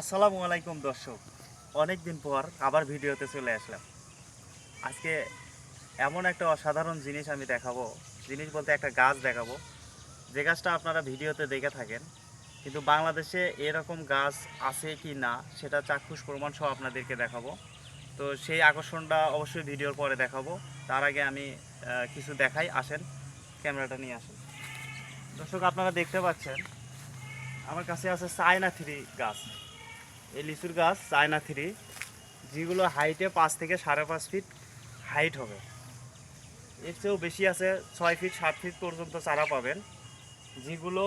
আসসালামু আলাইকুম দর্শক। অনেক দিন পর আবার ভিডিওতে চলে আসলাম। আজকে এমন একটা অসাধারণ জিনিস আমি দেখাবো। জিনিস বলতে একটা গাছ দেখাবো। যে গাছটা আপনারা ভিডিওতে দেখে থাকেন, কিন্তু বাংলাদেশে এরকম গাছ আছে কি না, সেটা চাক্ষুষ প্রমাণ সহ আপনাদেরকে দেখাবো। তো সেই আকর্ষণটা অবশ্যই ভিডিওর পরে দেখাবো। তার আগে আমি কিছু দেখাই। আসেন, ক্যামেরাটা নিয়ে আসেন। দর্শক, আপনারা দেখতে পাচ্ছেন, আমার কাছে আছে চায়না থ্রি গাছ। এই লিচুর গাছ, চায়না থ্রি, যেগুলো হাইটে পাঁচ থেকে সাড়ে পাঁচ ফিট হাইট হবে। এর চেয়েও বেশি আছে ছয় ফিট সাত ফিট পর্যন্ত চারা পাবেন, যেগুলো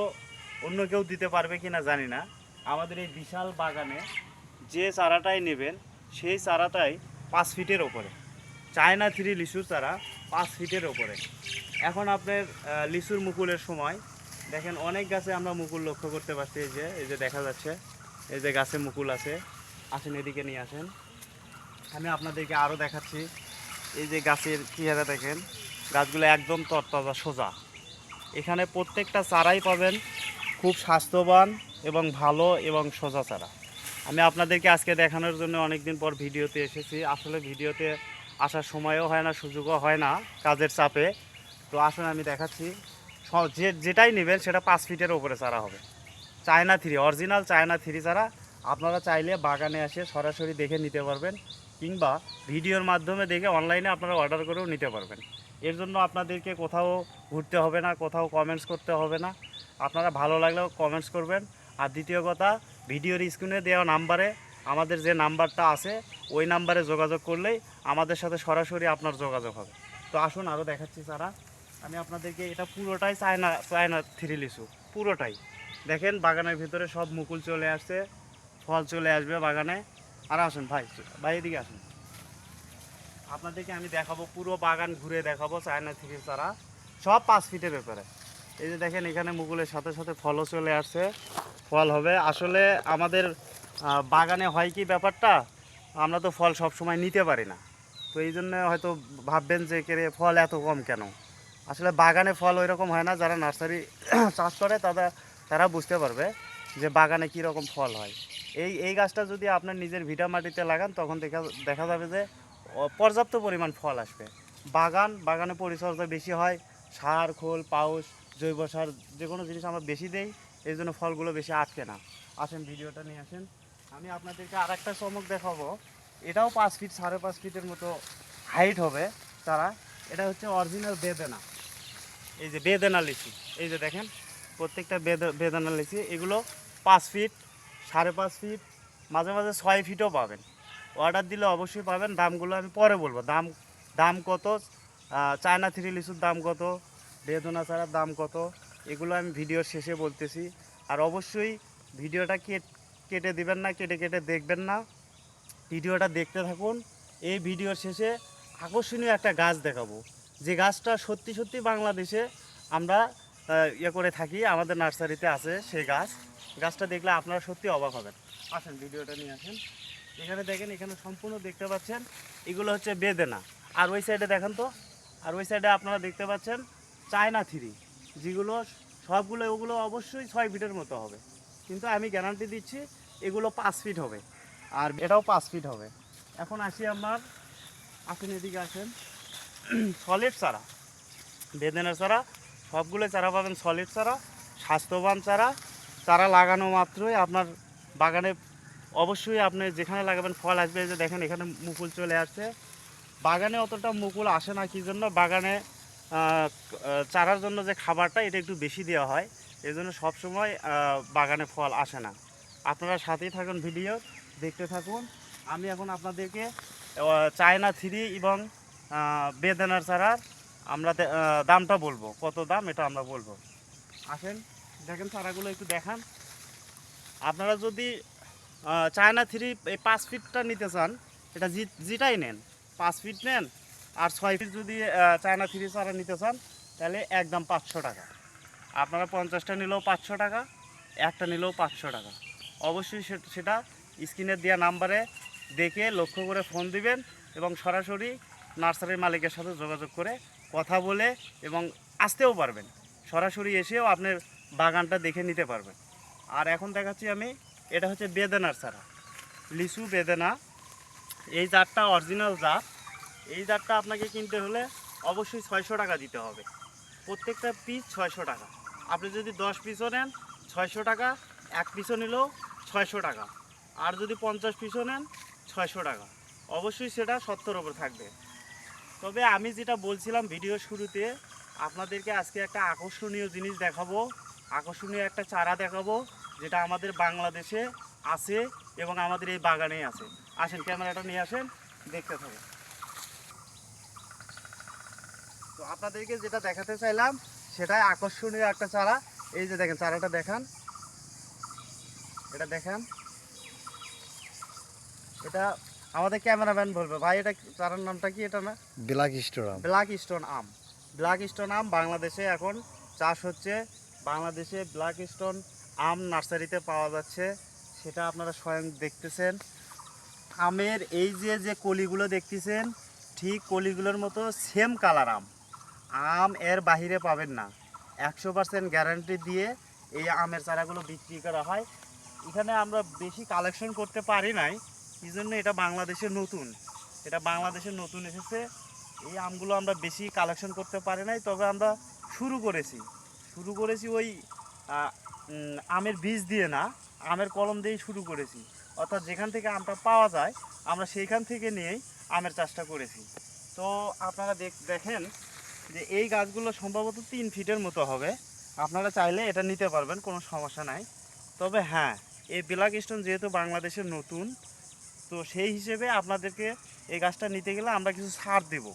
অন্য কেউ দিতে পারবে কি না জানি না। আমাদের এই বিশাল বাগানে যে চারাটাই নেবেন, সেই চারাটাই পাঁচ ফিটের ওপরে। চায়না থ্রি লিচুর চারা পাঁচ ফিটের ওপরে। এখন আপনার লিচুর মুকুলের সময়। দেখেন অনেক গাছে আমরা মুকুল লক্ষ্য করতে পারছি যে, এই যে দেখা যাচ্ছে। এই যে গাছে মুকুল আছে, আসেন এদিকে নিয়ে আসেন। আমি আপনাদেরকে আরও দেখাচ্ছি, এই যে গাছের চেহারা দেখেন, গাছগুলো একদম তরতাজা, সোজা। এখানে প্রত্যেকটা চারাই পাবেন, খুব স্বাস্থ্যবান এবং ভালো এবং সোজা চারা। আমি আপনাদেরকে আজকে দেখানোর জন্য অনেক দিন পর ভিডিওতে এসেছি। আসলে ভিডিওতে আসার সময়ও হয় না, সুযোগও হয় না কাজের চাপে। তো আসলে আমি দেখাচ্ছি যে যেটাই নেবেন সেটা পাঁচ ফিটের ওপরে চারা হবে। China three, original China three ছাড়া আপনারা চাইলে বাগানে এসে সরাসরি দেখে নিতে পারবেন কিংবা ভিডিওর মাধ্যমে দেখে অনলাইনে আপনারা অর্ডার করেও নিতে পারবেন। এর জন্য আপনাদেরকে কোথাও ঘুরতে হবে না, কোথাও কমেন্টস করতে হবে না। আপনারা ভালো লাগলেও কমেন্টস করবেন। আর দ্বিতীয় কথা, ভিডিওর স্ক্রিনে দেওয়া নাম্বারে আমাদের যে নাম্বারটা আছে, ওই নাম্বারে যোগাযোগ করলেই আমাদের সাথে সরাসরি আপনার যোগাযোগ হবে। তো আসুন আরও দেখাচ্ছি সারা আমি আপনাদেরকে এটা পুরোটাই চায়না চায়না থ্রি লিচু, পুরোটাই। দেখেন বাগানের ভিতরে সব মুকুল চলে আসছে, ফল চলে আসবে বাগানে। আর আসুন ভাই ভাই এদিকে আসুন। আপনাদেরকে আমি দেখাবো, পুরো বাগান ঘুরে দেখাবো চায়না থেকে চারা সব পাঁচ ফিটের ব্যাপারে। এই যে দেখেন এখানে মুকুলের সাথে সাথে ফলও চলে আসছে, ফল হবে। আসলে আমাদের বাগানে হয় কি ব্যাপারটা? আমরা তো ফল সব সময় নিতে পারি না। তো এই জন্য হয়তো ভাববেন যে, কেরে, ফল এত কম কেন? আসলে বাগানে ফল ওই রকম হয় না। যারা নার্সারি চাষ করে, তারা তারা বুঝতে পারবে যে বাগানে কী রকম ফল হয়। এই এই গাছটা যদি আপনার নিজের ভিটা মাটিতে লাগান, তখন দেখা দেখা যাবে যে পর্যাপ্ত পরিমাণ ফল আসবে। বাগান, বাগানে পরিচর্যা বেশি হয়, সার, খোল, পাউস, জৈব সার যে কোনো জিনিস আমরা বেশি দেই এই জন্য ফলগুলো বেশি আটকে না। আসেন, ভিডিওটা নিয়ে আসেন। আমি আপনাদেরকে আর একটা চমক দেখাবো। এটাও পাঁচ ফিট, সাড়ে পাঁচ ফিটের মতো হাইট হবে তারা। এটা হচ্ছে অরিজিনাল বেদেনা। এই যে বেদেনা লিচি। এই যে দেখেন প্রত্যেকটা বেদ- বেদানা লিচি এগুলো পাঁচ ফিট, সাড়ে পাঁচ ফিট, মাঝে মাঝে ছয় ফিটও পাবেন। অর্ডার দিলে অবশ্যই পাবেন। দামগুলো আমি পরে বলব। দাম দাম কত? চায়না থ্রি লিচুর দাম কত? বেদনা ছাড়ার দাম কত? এগুলো আমি ভিডিওর শেষে বলতেছি। আর অবশ্যই ভিডিওটা কেট- দিবেন না, কেটে কেটে দেখবেন না। ভিডিওটা দেখতে থাকুন। এই ভিডিওর শেষে আকর্ষণীয় একটা গাছ দেখাবো। যে গাছটা সত্যি সত্যি বাংলাদেশে আমরা ইয়ে করে থাকি, আমাদের নার্সারিতে আছে সেই গাছ। গাছটা দেখলে আপনারা সত্যি অবাক হবেন। আসেন, ভিডিওটা নিয়ে আসেন। এখানে দেখেন, এখানে সম্পূর্ণ দেখতে পাচ্ছেন, এগুলো হচ্ছে বেদেনা। আর ওই সাইডে দেখেন তো, আর ওই সাইডে আপনারা দেখতে পাচ্ছেন চায়না থ্রি, যেগুলো সবগুলো, ওগুলো অবশ্যই ছয় ফিটের মতো হবে। কিন্তু আমি গ্যারান্টি দিচ্ছি, এগুলো পাঁচ ফিট হবে। আর এটাও পাঁচ ফিট হবে। এখন আসি আমার, আসেন এদিকে আসেন। সলিড চারা, বেদেনার চারা। সবগুলো চারা পাবেন সলিড চারা, স্বাস্থ্যবান চারা। চারা লাগানো মাত্রই আপনার বাগানে অবশ্যই আপনি যেখানে লাগাবেন ফল আসবে যে দেখেন এখানে মুকুল চলে আসছে। বাগানে অতটা মুকুল আসে না, কি জন্য? বাগানে চারার জন্য যে খাবারটা, এটা একটু বেশি দেওয়া হয়। এই জন্য সবসময় বাগানে ফল আসে না। আপনারা সাথেই থাকুন ভিডিও, দেখতে থাকুন। আমি এখন আপনাদেরকে চায়না থ্রি এবং বেদানার চারার আমরা দামটা বলব। কত দাম এটা আমরা বলব। আসেন, দেখেন চারাগুলো একটু দেখান। আপনারা যদি চায়না থ্রি এই পাঁচ ফিটটা নিতে চান, এটা জি- যেটাই নেন। পাঁচ ফিট নেন, আর ছয় ফিট যদি চায়না থ্রি চারা নিতে চান, তাহলে একদম পাঁচশো টাকা। আপনারা পঞ্চাশটা নিলেও পাঁচশো টাকা, একটা নিলেও পাঁচশো টাকা। অবশ্যই সেটা স্ক্রিনের দেওয়া নাম্বারে দেখে লক্ষ্য করে ফোন দিবেন এবং সরাসরি নার্সারির মালিকের সাথে যোগাযোগ করে কথা বলে এবং আসতেও পারবেন। সরাসরি এসেও আপনার বাগানটা দেখে নিতে পারবেন। আর এখন দেখাচ্ছি আমি, এটা হচ্ছে বেদেনার চারা, লিচু বেদেনা। এই জাতটা অরিজিনাল জাত। এই জাতটা আপনাকে কিনতে হলে অবশ্যই ছয়শো টাকা দিতে হবে। প্রত্যেকটা পিস ছয়শো টাকা। আপনি যদি দশ পিসও নেন, ছয়শো টাকা। এক পিসও নিলেও ছয়শো টাকা। আর যদি পঞ্চাশ পিসও নেন, ছয়শো টাকা। অবশ্যই সেটা সত্তর ওপর থাকবে। তবে আমি যেটা বলছিলাম ভিডিও শুরুতে, আপনাদেরকে আজকে একটা আকর্ষণীয় জিনিস দেখাবো। আকর্ষণীয় একটা চারা দেখাবো, যেটা আমাদের বাংলাদেশে আছে এবং আমাদের এই বাগানেই আছে। আসেন, ক্যামেরাটা নিয়ে আসেন, দেখতে থাকুন। তো আপনাদেরকে যেটা দেখাতে চাইলাম, সেটাই আকর্ষণীয় একটা চারা। এই যে দেখেন, চারাটা দেখান। এটা দেখান। এটা আমাদের ক্যামেরাম্যান বলবে ভাই এটা চারার নামটা কি এটা না? ব্ল্যাক স্টোরাম ব্ল্যাক স্টোন আম। ব্ল্যাক স্টোন আম বাংলাদেশে এখন চাষ হচ্ছে। বাংলাদেশে ব্ল্যাক স্টোন আম নার্সারিতে পাওয়া যাচ্ছে। সেটা আপনারা স্বয়ং দেখতেছেন। আমের এই যে যে কলিগুলো দেখতেছেন ঠিক কলিগুলোর মতো সেম কালার আম। আম এর বাহিরে পাবেন না। একশো পার্সেন্ট গ্যারান্টি দিয়ে এই আমের চারাগুলো বিক্রি করা হয়। এখানে আমরা বেশি কালেকশন করতে পারি নাই। এই জন্য এটা বাংলাদেশে নতুন। এটা বাংলাদেশে নতুন এসেছে। এই আমগুলো আমরা বেশি কালেকশন করতে পারি নাই, তবে আমরা শুরু করেছি। শুরু করেছি ওই আমের বীজ দিয়ে না, আমের কলম দিয়েই শুরু করেছি। অর্থাৎ যেখান থেকে আমটা পাওয়া যায়, আমরা সেইখান থেকে নিয়েই আমের চাষটা করেছি। তো আপনারা দেখ- দেখেন যে এই গাছগুলো সম্ভবত তিন ফিটের মতো হবে। আপনারা চাইলে এটা নিতে পারবেন, কোনো সমস্যা নাই। তবে হ্যাঁ এই ব্ল্যাক স্টোন যেহেতু বাংলাদেশের নতুন তো সেই হিসেবে আপনাদেরকে এই গাছটা নিতে গেলে আমরা কিছু সার দেব।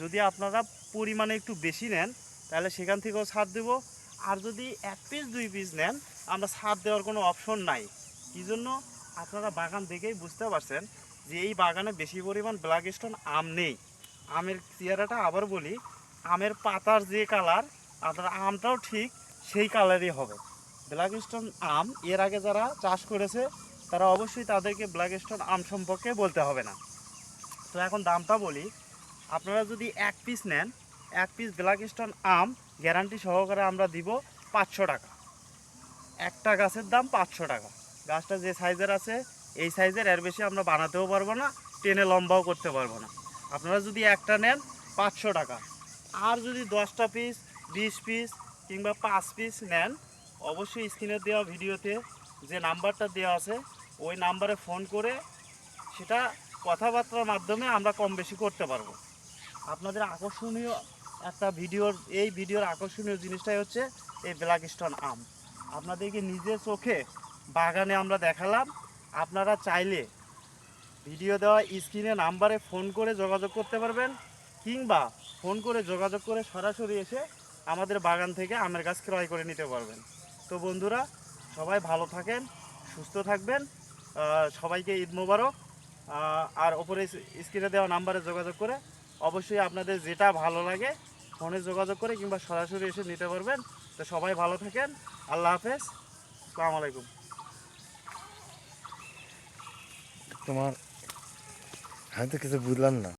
যদি আপনারা পরিমাণে একটু বেশি নেন, তাহলে সেখান থেকেও সার দেব। আর যদি এক পিস দুই পিস নেন, আমরা সার দেওয়ার কোনো অপশন নাই। এই জন্য? আপনারা বাগান দেখেই বুঝতে পারছেন যে এই বাগানে বেশি পরিমাণ ব্ল্যাক স্টোন আম নেই। আমের চেহারাটা আবার বলি, আমের পাতার যে কালার আপনার আমটাও ঠিক সেই কালারই হবে। ব্ল্যাক স্টোন আম, এর আগে যারা চাষ করেছে তারা অবশ্যই তাদেরকে ব্ল্যাক স্টোন আম সম্পর্কে বলতে হবে না। তো এখন দামটা বলি, আপনারা যদি এক পিস নেন, এক পিস ব্ল্যাক স্টোন আম গ্যারান্টি সহকারে আমরা দিব পাঁচশো টাকা। একটা গাছের দাম পাঁচশো টাকা। গাছটা যে সাইজের আছে, এই সাইজের এর বেশি আমরা বানাতেও পারব না, টেনে লম্বাও করতে পারব না। আপনারা যদি একটা নেন, পাঁচশো টাকা। আর যদি দশটা পিস বিশ পিস কিংবা পাঁচ পিস নেন, অবশ্যই স্ক্রিনে দেওয়া ভিডিওতে যে নাম্বারটা দেওয়া আছে ওই নাম্বারে ফোন করে সেটা কথাবার্তার মাধ্যমে আমরা কম বেশি করতে পারব। আপনাদের আকর্ষণীয় একটা ভিডিওর, এই ভিডিওর আকর্ষণীয় জিনিসটাই হচ্ছে এই ব্ল্যাক স্টোন আম আপনাদেরকে নিজের চোখে বাগানে আমরা দেখালাম। আপনারা চাইলে ভিডিও দেওয়া স্ক্রিনে নাম্বারে ফোন করে যোগাযোগ করতে পারবেন কিংবা ফোন করে যোগাযোগ করে সরাসরি এসে আমাদের বাগান থেকে আমের গাছ ক্রয় করে নিতে পারবেন। তো বন্ধুরা, সবাই ভালো থাকেন, সুস্থ থাকবেন। সবাইকে ঈদ মোবারক। আর ওপরে স্ক্রিনে দেওয়া নাম্বারে যোগাযোগ করে অবশ্যই আপনাদের যেটা ভালো লাগে ফোনে যোগাযোগ করে কিংবা সরাসরি এসে নিতে পারবেন। তো সবাই ভালো থাকেন। আল্লাহ হাফেজ। সালাম আলাইকুম। তোমার, আমি তো কিছু বুঝলাম না।